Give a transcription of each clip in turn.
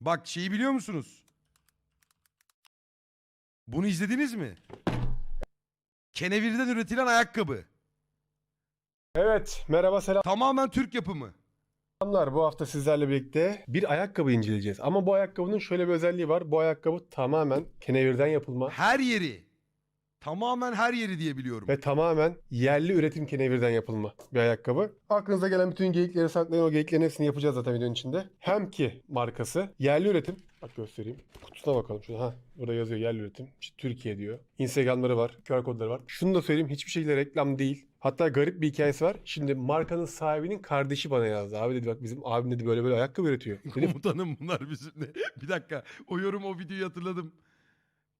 Bak şeyi biliyor musunuz? Bunu izlediniz mi? Kenevir'den üretilen ayakkabı. Evet, merhaba Tamamen Türk yapımı. selamlar. Bu hafta sizlerle birlikte bir ayakkabı inceleyeceğiz. Ama bu ayakkabının şöyle bir özelliği var. Bu ayakkabı tamamen kenevirden yapılma Her yeri. Tamamen her yeri diye biliyorum. ve tamamen yerli üretim kenevirden yapılma bir ayakkabı. Aklınıza gelen bütün geyikleri saklayın. O geyiklerin hepsini yapacağız zaten videonun içinde. Hem ki markası yerli üretim. Bak göstereyim. Kutusuna bakalım. Şurada, ha, burada yazıyor yerli üretim. İşte Türkiye diyor. Instagramları var. QR kodları var. Şunu da söyleyeyim. Hiçbir şekilde reklam değil. Hatta garip bir hikayesi var. Şimdi markanın sahibinin kardeşi bana yazdı. Abi dedi bak bizim abim dedi böyle böyle ayakkabı üretiyor. Dedim Komutanım bunlar bizimle. Bir dakika. O yorum o videoyu hatırladım.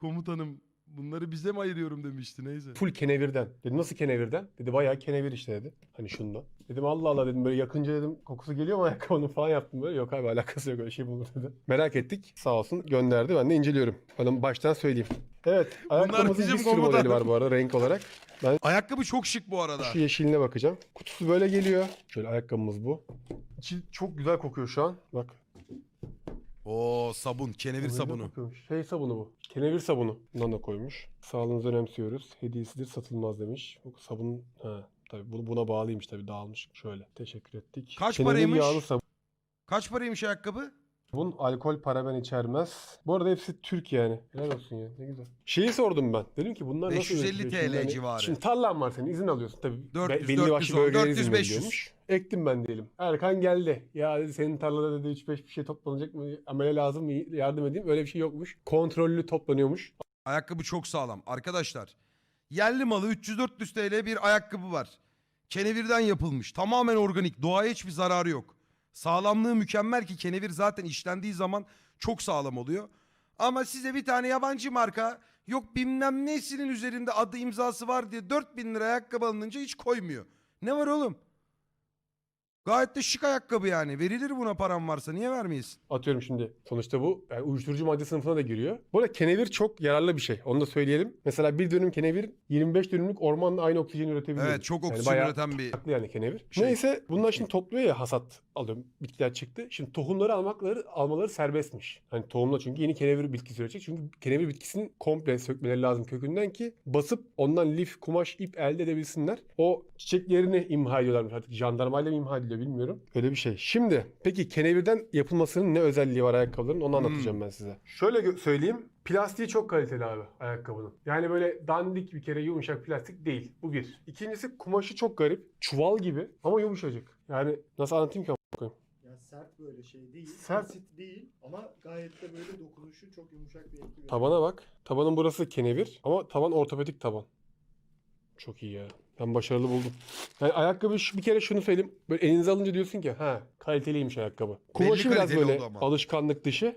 Komutanım bunları bize mi ayırıyorum demişti neyse. full kenevirden. Dedim nasıl kenevirden? Dedi bayağı kenevir işte dedi. Hani şundan. Dedim Allah Allah dedim böyle yakınca dedim kokusu geliyor mu ayakkabının falan yaptım böyle. Yok abi alakası yok öyle şey bulur dedi. Merak ettik. Sağ olsun gönderdi. Ben de inceliyorum. Bana baştan söyleyeyim. Evet. Ayakkabımızın bizim bir sürü komutan. modeli var bu arada renk olarak. Ben Ayakkabı çok şık bu arada. şu yeşiline bakacağım. Kutusu böyle geliyor. Şöyle ayakkabımız bu. İçi çok güzel kokuyor şu an. Bak. Oo sabun, kenevir sabunu. kokuyormuş. Şey sabunu bu. Kenevir sabunu. Bundan da koymuş. Sağlığınızı önemsiyoruz. Hediyesidir satılmaz demiş. Bu sabun ha tabii bu- buna bağlıymış tabii dağılmış. Şöyle. Teşekkür ettik. Kaç Kenevir paraymış? yağlı sabun. Kaç paraymış ayakkabı? Alkol paraben içermez. Bu arada hepsi Türk yani. Helal olsun ya. Ne güzel. Şeyi sordum ben. Dedim ki bunlar nasıl 550 üretiliyor? TL hani- civarı. Şimdi tarlan var senin izin alıyorsun tabii. 400, belli 410, başlı bölgelere 400, izin 500. veriliyormuş. Ektim ben diyelim. Erkan geldi. Ya dedi senin tarlada dedi 3-5 bir şey toplanacak mı? Amele lazım mı? Yardım edeyim. Öyle bir şey yokmuş. Kontrollü toplanıyormuş. Ayakkabı çok sağlam. Arkadaşlar yerli malı 300-400 TL bir ayakkabı var. Kenevirden yapılmış. Tamamen organik. Doğaya hiçbir zararı yok. Sağlamlığı mükemmel ki kenevir zaten işlendiği zaman çok sağlam oluyor. Ama size bir tane yabancı marka yok bilmem nesinin üzerinde adı imzası var diye 4000 lira ayakkabı alınınca hiç koymuyor. Ne var oğlum? Gayet de şık ayakkabı yani. Verilir buna param varsa niye vermeyesin? Atıyorum şimdi. Sonuçta bu yani uyuşturucu madde sınıfına da giriyor. Bu arada kenevir çok yararlı bir şey. Onu da söyleyelim. Mesela bir dönüm kenevir 25 dönümlük ormanla aynı oksijeni üretebiliyor. Evet çok Yani oksijen bayağı üreten bir farklı yani kenevir. Şey. Neyse bunlar şimdi topluyor ya hasat alıyorum. Bitkiler çıktı. Şimdi tohumları almakları almaları serbestmiş. Hani tohumla çünkü yeni kenevir bitkisi üretecek. Çünkü kenevir bitkisinin komple sökmeleri lazım kökünden ki basıp ondan lif, kumaş, ip elde edebilsinler. O çiçeklerini imha ediyorlarmış artık. Jandarmayla mı imha ediliyor bilmiyorum. Öyle bir şey. Şimdi peki kenevirden yapılmasının ne özelliği var ayakkabıların onu anlatacağım ben size. Şöyle söyleyeyim. Plastiği çok kaliteli abi ayakkabının. Yani böyle dandik bir kere yumuşak plastik değil. Bu bir. İkincisi kumaşı çok garip. Çuval gibi ama yumuşacık. Yani nasıl anlatayım ki? a**ına Ya sert böyle şey değil. Sert. Basit değil ama gayet de böyle dokunuşu çok yumuşak bir etki veriyor. Tabana bak. Tabanın burası kenevir ama taban ortopedik taban. Çok iyi ya. Ben başarılı buldum. Yani ayakkabı şu, bir kere şunu söyleyeyim. Böyle elinize alınca diyorsun ki ha kaliteliymiş ayakkabı. Kumaşı biraz kaliteli böyle oldu ama. alışkanlık dışı.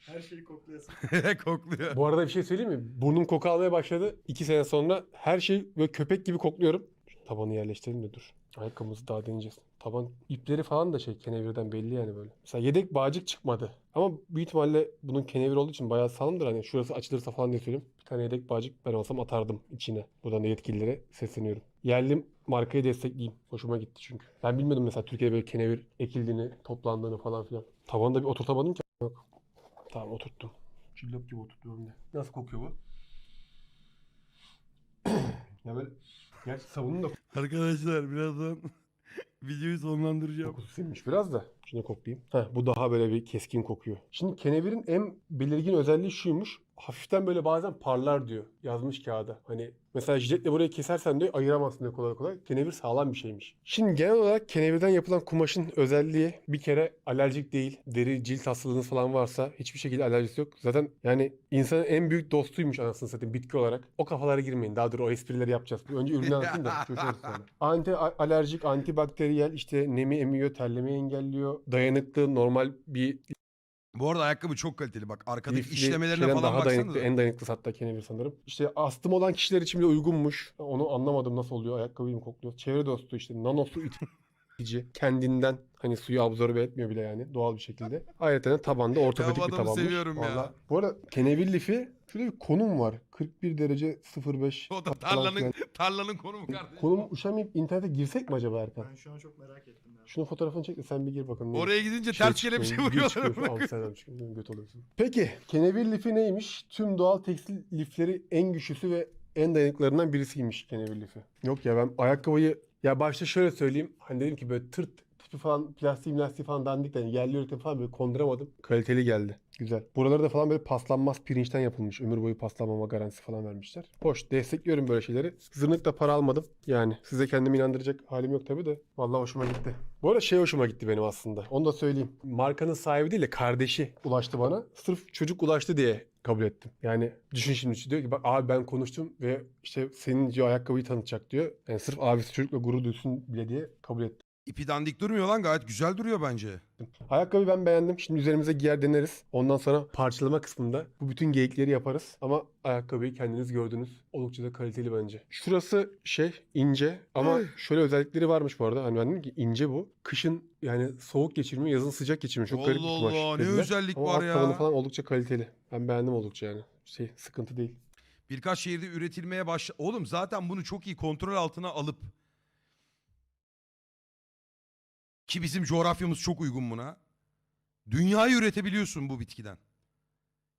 Her şeyi koklayasın. kokluyor. Bu arada bir şey söyleyeyim mi? Burnum koku almaya başladı. İki sene sonra her şey böyle köpek gibi kokluyorum. Şu tabanı yerleştirelim de dur. Ayakkabımızı daha deneyeceğiz. Taban ipleri falan da şey kenevirden belli yani böyle. Mesela yedek bağcık çıkmadı. Ama büyük ihtimalle bunun kenevir olduğu için bayağı sağlamdır. Hani şurası açılırsa falan diye söyleyeyim. Bir tane yedek bağcık ben olsam atardım içine. Buradan da yetkililere sesleniyorum. Yerli markayı destekleyeyim. Hoşuma gitti çünkü. Ben bilmiyordum mesela Türkiye'de böyle kenevir ekildiğini, toplandığını falan filan. Tavanı da bir oturtamadım ki. Yok. Tamam oturttum. Cillop gibi oturttum hem de. Nasıl kokuyor bu? ya böyle gerçi sabunun da Arkadaşlar birazdan videoyu sonlandıracağım. kokusu sinmiş biraz da. Şunu koklayayım. Heh, bu daha böyle bir keskin kokuyor. Şimdi kenevirin en belirgin özelliği şuymuş. Hafiften böyle bazen parlar diyor. Yazmış kağıda. Hani mesela jiletle burayı kesersen diyor ayıramazsın diyor kolay kolay. Kenevir sağlam bir şeymiş. Şimdi genel olarak kenevirden yapılan kumaşın özelliği bir kere alerjik değil. Deri, cilt hastalığınız falan varsa hiçbir şekilde alerjisi yok. Zaten yani insanın en büyük dostuymuş anasını satayım bitki olarak. O kafalara girmeyin. Daha dur o esprileri yapacağız. Önce ürünü anlatayım da çözeriz sonra. Anti alerjik, antibakteriyel işte nemi emiyor, terlemeyi engelliyor. Dayanıklı, normal bir Bu arada ayakkabı çok kaliteli bak. Arkadaki lifli işlemelerine şeyden falan daha baksana. dayanıklı. En dayanıklısı hatta kenevir sanırım. İşte astım olan kişiler için bile uygunmuş. Onu anlamadım nasıl oluyor. Ayakkabıyı mı kokluyor? Çevre dostu işte nanosu it. kendinden hani suyu absorbe etmiyor bile yani doğal bir şekilde. Ayrıca tabanda ortopedik bir adamı tabanmış. seviyorum ya. Bu arada kenevir lifi şurada bir konum var. 41 derece 05. O da tarlanın tarlanın konumu kardeşim. Konum uşamayıp internete girsek mi acaba Erkan? Ben şu an çok merak ettim ya. Şunun fotoğrafını çek de sen bir gir bakalım. Oraya gidince Şey ters kelepçe çıkıyor, vuruyorlar. koyayım. Amsterdam çıkıyor, göt oluyorsun. Peki kenevir lifi neymiş? Tüm doğal tekstil lifleri en güçlüsü ve en dayanıklarından birisiymiş kenevir lifi. Yok ya ben ayakkabıyı ya başta şöyle söyleyeyim. Hani dedim ki böyle tırt tipi falan plastik plastik falan dandik yani yerli üretim falan böyle konduramadım. Kaliteli geldi. Güzel. Buraları da falan böyle paslanmaz pirinçten yapılmış. Ömür boyu paslanmama garantisi falan vermişler. Hoş. Destekliyorum böyle şeyleri. Zırnıkla para almadım. Yani size kendimi inandıracak halim yok tabii de. Vallahi hoşuma gitti. Bu arada şey hoşuma gitti benim aslında. Onu da söyleyeyim. Markanın sahibi değil de kardeşi ulaştı bana. Sırf çocuk ulaştı diye kabul ettim. Yani düşün şimdi diyor ki bak abi ben konuştum ve işte senin diyor ayakkabıyı tanıtacak diyor. Yani sırf abisi çocukla gurur duysun bile diye kabul ettim. İpi dandik durmuyor lan gayet güzel duruyor bence. Ayakkabıyı ben beğendim. Şimdi üzerimize giyer deneriz. Ondan sonra parçalama kısmında bu bütün geyikleri yaparız. Ama ayakkabıyı kendiniz gördünüz. Oldukça da kaliteli bence. Şurası şey ince ama şöyle özellikleri varmış bu arada. Hani ben dedim ki ince bu. Kışın yani soğuk geçirmiyor, yazın sıcak geçirmiyor. Çok garip bir Allah kumaş. Allah, ne dediler. özellik ama var alt ya. tabanı falan oldukça kaliteli. Ben beğendim oldukça yani. Şey sıkıntı değil. Birkaç şehirde üretilmeye başla... Oğlum zaten bunu çok iyi kontrol altına alıp ki bizim coğrafyamız çok uygun buna. Dünyayı üretebiliyorsun bu bitkiden.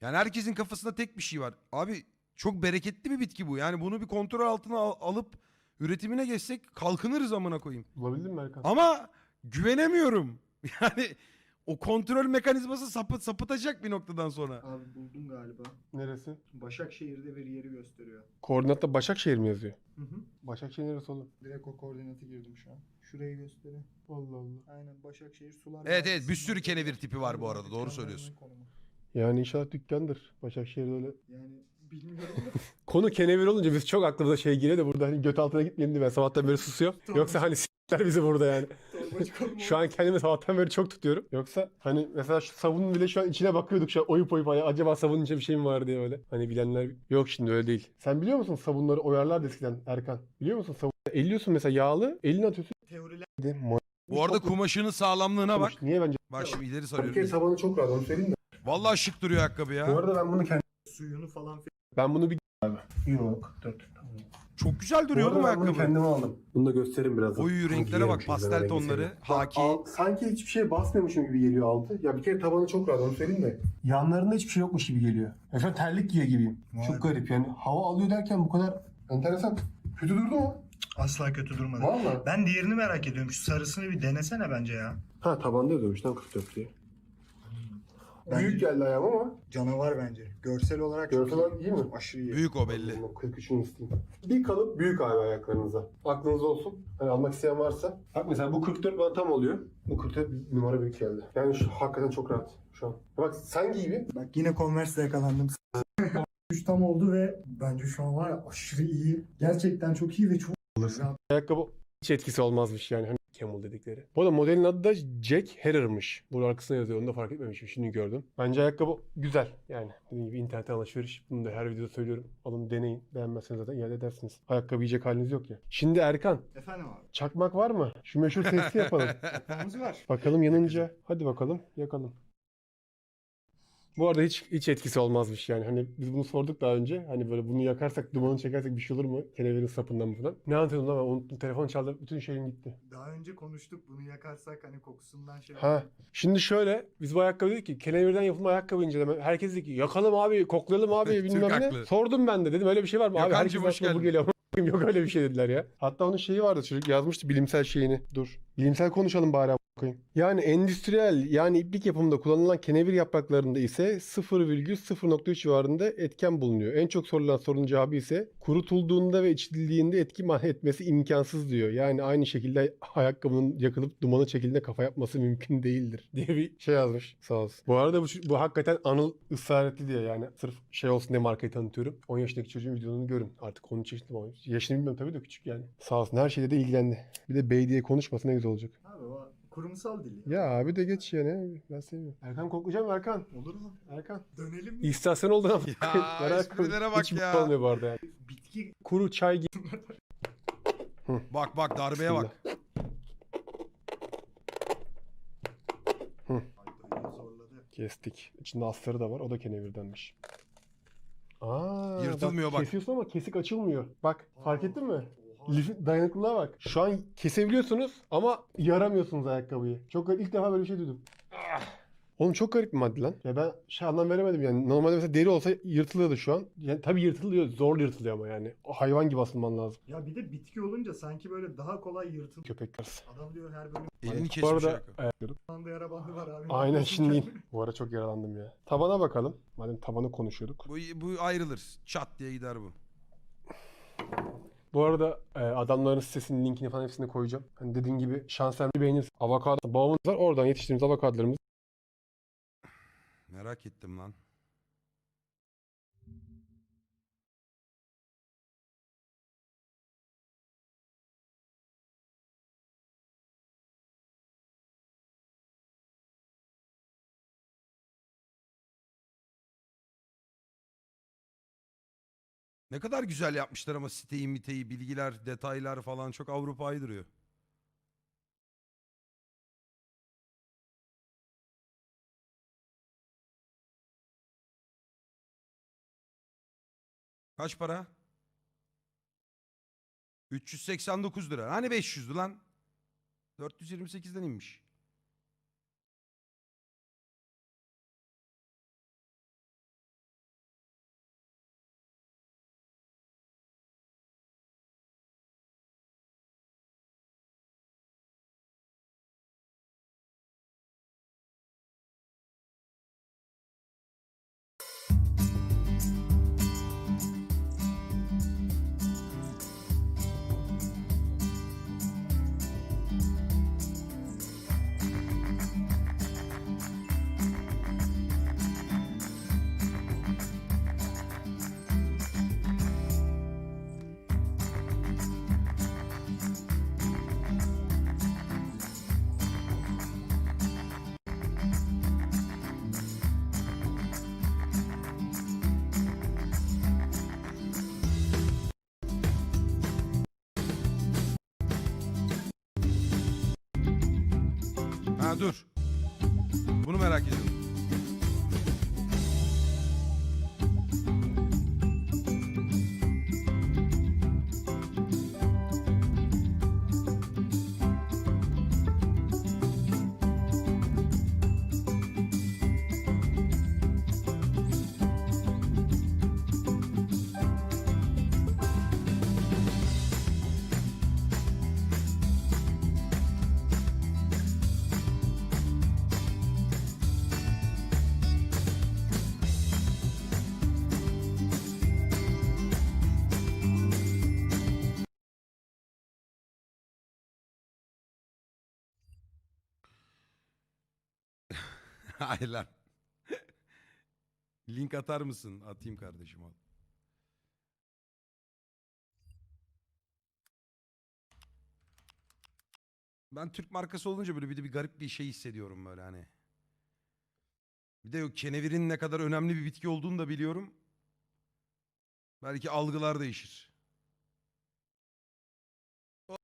Yani herkesin kafasında tek bir şey var. Abi çok bereketli bir bitki bu. Yani bunu bir kontrol altına al- alıp üretimine geçsek kalkınırız amına koyayım. Bulabildin mi Erkan? Ama güvenemiyorum. Yani o kontrol mekanizması sapı, sapıtacak bir noktadan sonra. Abi buldum galiba. Neresi? Başakşehir'de bir yeri gösteriyor. Koordinatta Başakşehir mi yazıyor? Hı hı. Başakşehir neresi oğlum? Direkt o koordinatı girdim şu an. Şurayı gösteriyor. Allah Allah. Aynen Başakşehir sular. Evet, evet, bir sürü kenevir tipi var bu arada, doğru söylüyorsun. konumu. Yani inşallah dükkandır. Başakşehir'de öyle Yani bilmiyorum. Konu kenevir olunca biz çok aklımıza şey giriyor da burada hani göt altına gitmeyelim diye ben sabahtan beri susuyorum. Tamam. Yoksa hani s**ler bizi burada yani. Şu an kendimi sabahtan beri çok tutuyorum. Yoksa hani mesela şu sabunun bile şu an içine bakıyorduk şu an oyup oyup hani acaba sabunun içinde bir şey mi var diye öyle. Hani bilenler yok şimdi öyle değil. Sen biliyor musun sabunları oyarlardı eskiden Erkan? Biliyor musun sabun? Elliyorsun mesela yağlı, elini atıyorsun. Teoriler Bir de ma- Bu arada kumaşının sağlamlığına bak. Niye bence? Bak şimdi ileri sarıyorum. kere tabanı çok rahat onu söyleyeyim de. Vallahi şık duruyor ayakkabı Bu ya. arada ben bunu kendim... suyunu falan Ben bunu bir... Abi. Yok. Dur. Çok güzel duruyor oğlum ayakkabı. kendime aldım. Bunu da göstereyim birazdan. Oy renklere bak pastel tonları. Haki. sanki hiçbir şey basmıyormuşum gibi geliyor altı. Ya bir kere tabanı çok rahat onu söyleyeyim de. Yanlarında hiçbir şey yokmuş gibi geliyor. Ya şu an terlik giyiyor gibiyim. Vay Çok be. garip yani. Hava alıyor derken bu kadar enteresan. Kötü durdu mu? asla kötü durmadı. Valla. Ben diğerini merak ediyorum. Şu sarısını bir denesene bence ya. Ha tabanda yazıyormuş lan 44 diye. Bence- Büyük geldi ayağım ama. Canavar bence. Görsel olarak çok Görsel olarak iyi mi? Aşırı iyi. Büyük o belli. 43'ünü isteyeyim. Bir kalıp büyük abi ayaklarınıza. Aklınızda olsun. Hani almak isteyen varsa. Bak mesela bu 44 bana tam oluyor. Bu 44 bir numara büyük geldi. Yani şu hakikaten çok rahat şu an. Bak sen giy bir. Bak yine Converse'de yakalandım. 3 tam oldu ve bence şu an var ya aşırı iyi. Gerçekten çok iyi ve çok Ayakkabı hiç etkisi olmazmış yani. Hani Camel dedikleri. Bu arada modelin adı da Jack Herrer'mış. Bunun arkasına yazıyor. Onu da fark etmemişim. Şimdi gördüm. Bence ayakkabı güzel. Yani dediğim gibi internetten alışveriş. Bunu da her videoda söylüyorum. Alın deneyin. Beğenmezseniz zaten iade edersiniz. Ayakkabı yiyecek haliniz yok ya. Şimdi Erkan. Efendim abi. Çakmak var mı? Şu meşhur testi yapalım. Çakmağımız var. Bakalım yanınca. Hadi bakalım yakalım. Bu arada hiç hiç etkisi olmazmış yani. Hani biz bunu sorduk daha önce. Hani böyle bunu yakarsak, dumanı çekersek bir şey olur mu? Kenevirin sapından mı falan. Ne anlatıyordum lan ben unuttum. Telefon çaldı. Bütün şeyim gitti. Daha önce konuştuk bunu yakarsak hani kokusundan şey Ha. Şimdi şöyle biz bu ayakkabı dedik ki kenevirden yapılma ayakkabı inceleme. Herkes dedi ki yakalım abi, koklayalım abi bilmem ne. haklı. Sordum ben de dedim öyle bir şey var mı? Abi herkes hoş aklıma bu geldin. geliyor. Yok öyle bir şey dediler ya. Hatta onun şeyi vardı çocuk yazmıştı bilimsel şeyini. Dur. Bilimsel konuşalım bari koyayım. Yani endüstriyel yani iplik yapımında kullanılan kenevir yapraklarında ise 0,0.3 civarında etken bulunuyor. En çok sorulan sorunun cevabı ise kurutulduğunda ve içildiğinde etki etmesi imkansız diyor. Yani aynı şekilde ayakkabının yakılıp dumanı çekildiğinde kafa yapması mümkün değildir diye bir şey yazmış. Sağ olsun. Bu arada bu, bu hakikaten Anıl ısrar etti diye yani sırf şey olsun diye markayı tanıtıyorum. 10 yaşındaki çocuğun videolarını görün. Artık 13 yaşında mı? Yaşını bilmiyorum tabii de küçük yani. Sağ olsun her şeyle de ilgilendi. Bir de bey diye konuşmasa ne güzel olacak. Abi o kurumsal dil. Ya abi de geç yani. Ben seviyorum. Erkan mı Erkan? Olur mu? Erkan. Dönelim mi? İstasyon oldu ama. Ya, Merak esprilere etme. bak Hiç ya. mutlu olmuyor bu arada yani. Bitki Kuru çay gibi. Bak bak darbeye bak. Zorladı. Kestik. İçinde astarı da var. O da kenevirdenmiş. Aa, Yırtılmıyor bak. Kesiyorsun ama kesik açılmıyor. Bak fark ettin mi? Lifin dayanıklılığa bak. Şu an kesebiliyorsunuz ama yaramıyorsunuz ayakkabıyı. Çok garip. İlk defa böyle bir şey duydum. Ah. Oğlum çok garip bir madde lan. Ya ben şey anlam veremedim yani. Normalde mesela deri olsa yırtılıyordu şu an. Yani tabii yırtılıyor. Zor yırtılıyor ama yani. O hayvan gibi asılman lazım. Ya bir de bitki olunca sanki böyle daha kolay yırtılıyor. Köpek karısı. Adam diyor her bölüm Elini Bu kesmiş arada ayakkabı. anda yara bandı var abi. aynen şimdi. Bu ara çok yaralandım ya. Tabana bakalım. Madem tabanı konuşuyorduk. Bu, bu ayrılır. Çat diye gider bu. Bu arada e, adamların sitesinin linkini falan hepsini koyacağım. Hani dediğim gibi şanslar beğeniriz. Avokado bağımız var. Oradan yetiştirdiğimiz avokadolarımız Merak ettim lan. Ne kadar güzel yapmışlar ama siteyi miteyi, bilgiler, detaylar falan çok Avrupa'yı duruyor. Kaç para? 389 lira. Hani 500'dü lan? 428'den inmiş. Ha dur. Bunu merak ediyorum. Hayır. Link atar mısın? Atayım kardeşim al. Ben Türk markası olunca böyle bir de bir garip bir şey hissediyorum böyle hani. Bir de yok kenevirin ne kadar önemli bir bitki olduğunu da biliyorum. Belki algılar değişir.